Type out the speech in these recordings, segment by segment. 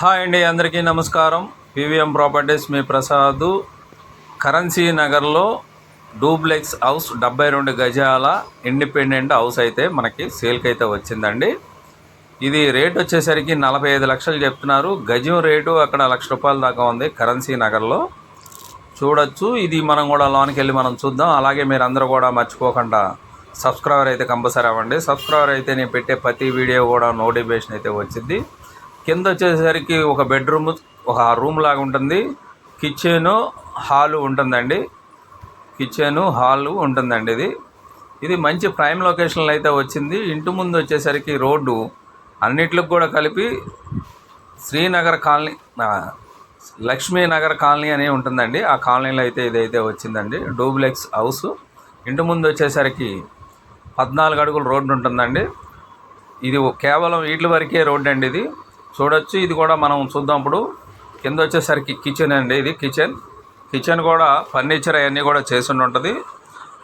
Hi అండి అందరికీ నమస్కారం. పీవీఎం ప్రాపర్టీస్ మీ ప్రసాద్. కరెన్సీ నగర్లో డూప్లెక్స్ హౌస్ డెబ్బై రెండు గజాల ఇండిపెండెంట్ హౌస్ అయితే మనకి సేల్కి అయితే వచ్చిందండి. ఇది రేట్ వచ్చేసరికి నలభై ఐదు లక్షలు చెప్తున్నారు. గజం రేటు అక్కడ లక్ష రూపాయల దాకా ఉంది కరెన్సీ నగర్లో. చూడొచ్చు ఇది మనం కూడా లోనికి వెళ్ళి మనం చూద్దాం. అలాగే మీరు అందరూ కూడా మర్చిపోకుండా సబ్స్క్రైబర్ అయితే కంపల్సరీ అవ్వండి. సబ్స్క్రైబర్ అయితే నేను పెట్టే ప్రతి వీడియో కూడా నోటిఫికేషన్ అయితే వచ్చింది. కింద వచ్చేసరికి ఒక బెడ్రూమ్ ఒక రూమ్ లాగా ఉంటుంది. కిచెను హాలు ఉంటుందండి. కిచెను హాలు ఉంటుందండి ఇది. ఇది మంచి ప్రైమ్ లొకేషన్లో అయితే వచ్చింది. ఇంటి ముందు వచ్చేసరికి రోడ్డు. అన్నిట్లకు కూడా కలిపి శ్రీనగర్ కాలనీ లక్ష్మీనగర్ కాలనీ అని ఉంటుందండి. ఆ కాలనీలో అయితే ఇదైతే వచ్చిందండి. Duplex house. ఇంటి ముందు వచ్చేసరికి పద్నాలుగు అడుగుల రోడ్డు ఉంటుందండి. ఇది కేవలం వీటి వరకే రోడ్డు అండి ఇది. చూడొచ్చు. ఇది కూడా మనం చూద్దాం ఇప్పుడు. కింద వచ్చేసరికి కిచెన్ అండి ఇది కిచెన్. కిచెన్ కూడా ఫర్నిచర్ అవన్నీ కూడా చేసి ఉంటుంది.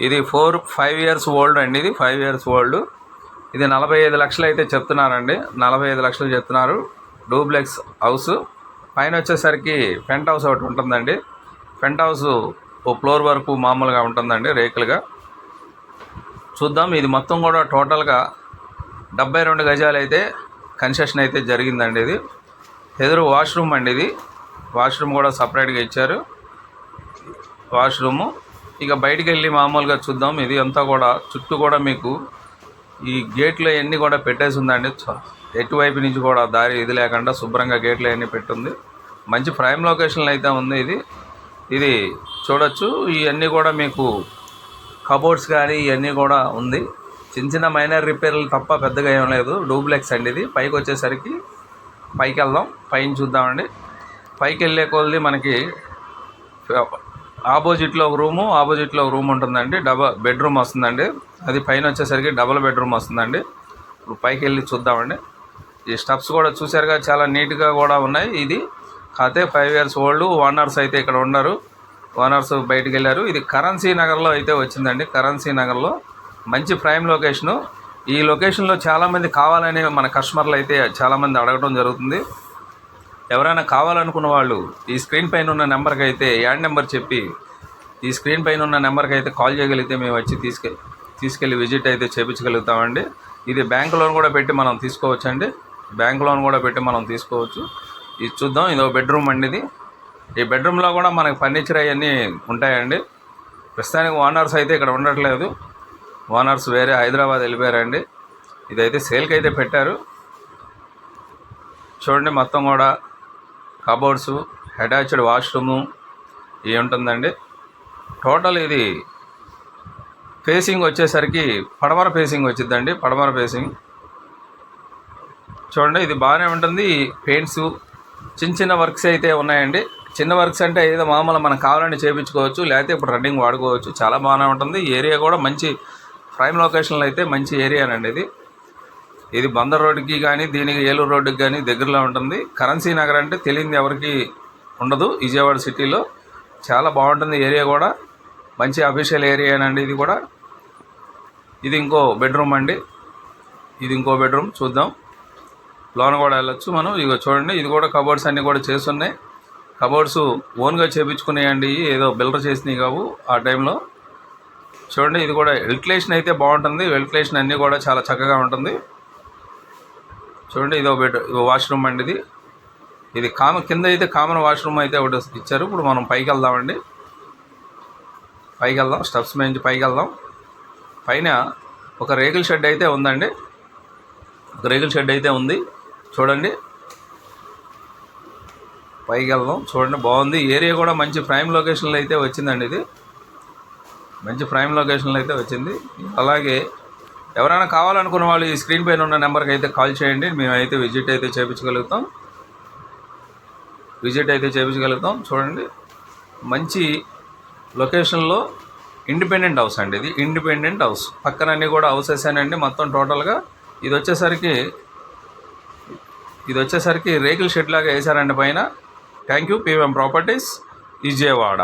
ఇది ఫోర్ ఫైవ్ ఇయర్స్ ఓల్డ్ అండి ఇది ఫైవ్ ఇయర్స్ ఓల్డ్. ఇది నలభై ఐదు లక్షలు అయితే చెప్తున్నారండి. నలభై ఐదు లక్షలు చెప్తున్నారు. Duplex house. పైన వచ్చేసరికి పెంట్ హౌస్ ఒకటి ఉంటుందండి. పెంట్ హౌస్ ఓ ఫ్లోర్ వరకు మామూలుగా ఉంటుందండి రేకులుగా. చూద్దాం. ఇది మొత్తం కూడా టోటల్గా డెబ్బై రెండు గజాలు అయితే కన్స్ట్రక్షన్ అయితే జరిగిందండి ఇది. ఎదురు వాష్రూమ్ అండి ఇది. వాష్రూమ్ కూడా సపరేట్గా ఇచ్చారు. వాష్రూము. ఇక బయటికి వెళ్ళి మామూలుగా చూద్దాం. ఇది అంతా కూడా చుట్టూ కూడా మీకు ఈ గేట్లు అవన్నీ కూడా పెట్టేసి ఉందండి. చ- ఎటువైపు నుంచి కూడా దారి ఇది లేకుండా శుభ్రంగా గేట్లు అవన్నీ పెట్టుంది. మంచి ప్రైమ్ లొకేషన్లో అయితే ఉంది ఇది. ఇది చూడొచ్చు. ఇవన్నీ కూడా మీకు కబోర్డ్స్ కానీ ఇవన్నీ కూడా ఉంది. చిన్న చిన్న మైనర్ రిపేర్లు తప్ప పెద్దగా ఏం లేదు. డూప్లెక్స్ అండి ఇది. పైకి వచ్చేసరికి పైకి వెళ్దాం. పైన చూద్దామండి. పైకి వెళ్ళే కొలది మనకి ఆపోజిట్లో ఒక రూము ఆపోజిట్లో ఒక రూమ్ ఉంటుందండి. డబల్ బెడ్రూమ్ వస్తుందండి. అది పైన వచ్చేసరికి డబల్ బెడ్రూమ్ వస్తుందండి. ఇప్పుడు పైకి వెళ్ళి చూద్దామండి. ఈ స్టెప్స్ కూడా చూసారుగా చాలా నీట్గా కూడా ఉన్నాయి. ఇది కాకపోతే ఫైవ్ ఇయర్స్ ఓల్డ్. ఓనర్స్ అయితే ఇక్కడ ఉన్నారు. ఓనర్స్ బయటకు వెళ్ళారు. ఇది కరెన్సీ నగర్లో అయితే వచ్చిందండి. కరెన్సీ నగర్లో మంచి ప్రైమ్ లొకేషను ఈ లొకేషన్లో చాలామంది కావాలని మన కస్టమర్లు అయితే చాలామంది అడగడం జరుగుతుంది. ఎవరైనా కావాలనుకున్న వాళ్ళు ఈ స్క్రీన్ పైన ఉన్న నెంబర్కి అయితే యాడ్ నెంబర్ చెప్పి ఈ స్క్రీన్ పైన ఉన్న నెంబర్కి అయితే కాల్ చేయగలిగితే మేము వచ్చి తీసుకె తీసుకెళ్ళి విజిట్ అయితే చేయించగలుగుతామండి ఇది బ్యాంక్ లోన్ కూడా పెట్టి మనం తీసుకోవచ్చండి. బ్యాంక్ లోన్ కూడా పెట్టి మనం తీసుకోవచ్చు. ఇది చూద్దాం ఇది ఒక బెడ్రూమ్ అండి ఇది. ఈ బెడ్రూమ్లో కూడా మనకి ఫర్నిచర్ అవన్నీ ఉంటాయండి. ప్రస్తుతానికి ఓనర్స్ అయితే ఇక్కడ ఉండట్లేదు. ఓనర్స్ వేరే హైదరాబాద్ వెళ్ళిపోయారండి. ఇదైతే సేల్కి అయితే పెట్టారు. చూడండి మొత్తం కూడా కబోర్డ్స్ అటాచ్డ్ వాష్రూము ఇవి ఉంటుందండి. టోటల్ ఇది ఫేసింగ్ వచ్చేసరికి పడమర ఫేసింగ్ వచ్చిందండి పడమర ఫేసింగ్. చూడండి ఇది బాగానే ఉంటుంది. పెయింట్స్ చిన్న చిన్న వర్క్స్ అయితే ఉన్నాయండి. చిన్న వర్క్స్ అంటే ఏదో మామూలు మనకు కావాలంటే చేయించుకోవచ్చు లేకపోతే ఇప్పుడు రన్నింగ్ వాడుకోవచ్చు. చాలా బాగానే ఉంటుంది. ఏరియా కూడా మంచి ప్రైమ్ లొకేషన్లో అయితే మంచి ఏరియానండి ఇది. ఇది బందర్ రోడ్డుకి కానీ దీనికి ఏలూరు రోడ్డుకి కానీ దగ్గరలో ఉంటుంది. కరెన్సీ నగర్ అంటే తెలియంది ఎవరికి ఉండదు. విజయవాడ సిటీలో చాలా బాగుంటుంది ఏరియా కూడా. మంచి అఫీషియల్ ఏరియానండి ఇది కూడా. ఇది ఇంకో బెడ్రూమ్ అండి. ఇది ఇంకో బెడ్రూమ్ చూద్దాం. లోన కూడా వెళ్ళొచ్చు మనం. ఇక చూడండి ఇది కూడా కబోర్డ్స్ అన్నీ కూడా చేస్తున్నాయి. కబోర్డ్స్ ఓన్గా చేయించుకునేయండి ఏదో బిల్డర్ చేసినవి కావు ఆ టైంలో. చూడండి ఇది కూడా వెల్క్లేషన్ అయితే బాగుంటుంది. వెల్క్లేషన్ అన్నీ కూడా చాలా చక్కగా ఉంటుంది. చూడండి ఇదో బెడ్ వాష్రూమ్ అండి ఇది. ఇది కామన్ కింద అయితే కామన్ వాష్రూమ్ అయితే ఒకటి ఇచ్చారు. ఇప్పుడు మనం పైకి వెళ్దామండి. పైకి వెళ్దాం. స్టెప్స్ నుంచి పైకి వెళ్దాం. పైన ఒక రేకుల షెడ్ అయితే ఉందండి. ఒక రేకుల షెడ్ అయితే ఉంది. చూడండి. పైకి వెళ్దాం. చూడండి బాగుంది. ఏరియా కూడా మంచి ప్రైమ్ లొకేషన్లో అయితే వచ్చిందండి ఇది. మంచి ప్రైమ్ లొకేషన్లో అయితే వచ్చింది. అలాగే ఎవరైనా కావాలనుకున్న వాళ్ళు ఈ స్క్రీన్ పైన ఉన్న నెంబర్కి అయితే కాల్ చేయండి. మేమైతే విజిట్ అయితే చేయించగలుగుతాం విజిట్ అయితే చేయించగలుగుతాం చూడండి. మంచి లొకేషన్లో ఇండిపెండెంట్ హౌస్ అండి ఇది. ఇండిపెండెంట్ హౌస్ పక్కన అన్నీ కూడా హౌసెస్ అండి మొత్తం టోటల్గా ఇది వచ్చేసరికి ఇది వచ్చేసరికి రేకుల షెడ్ లాగా వేశారండి పైన. Thank you PVM properties Vijayawada.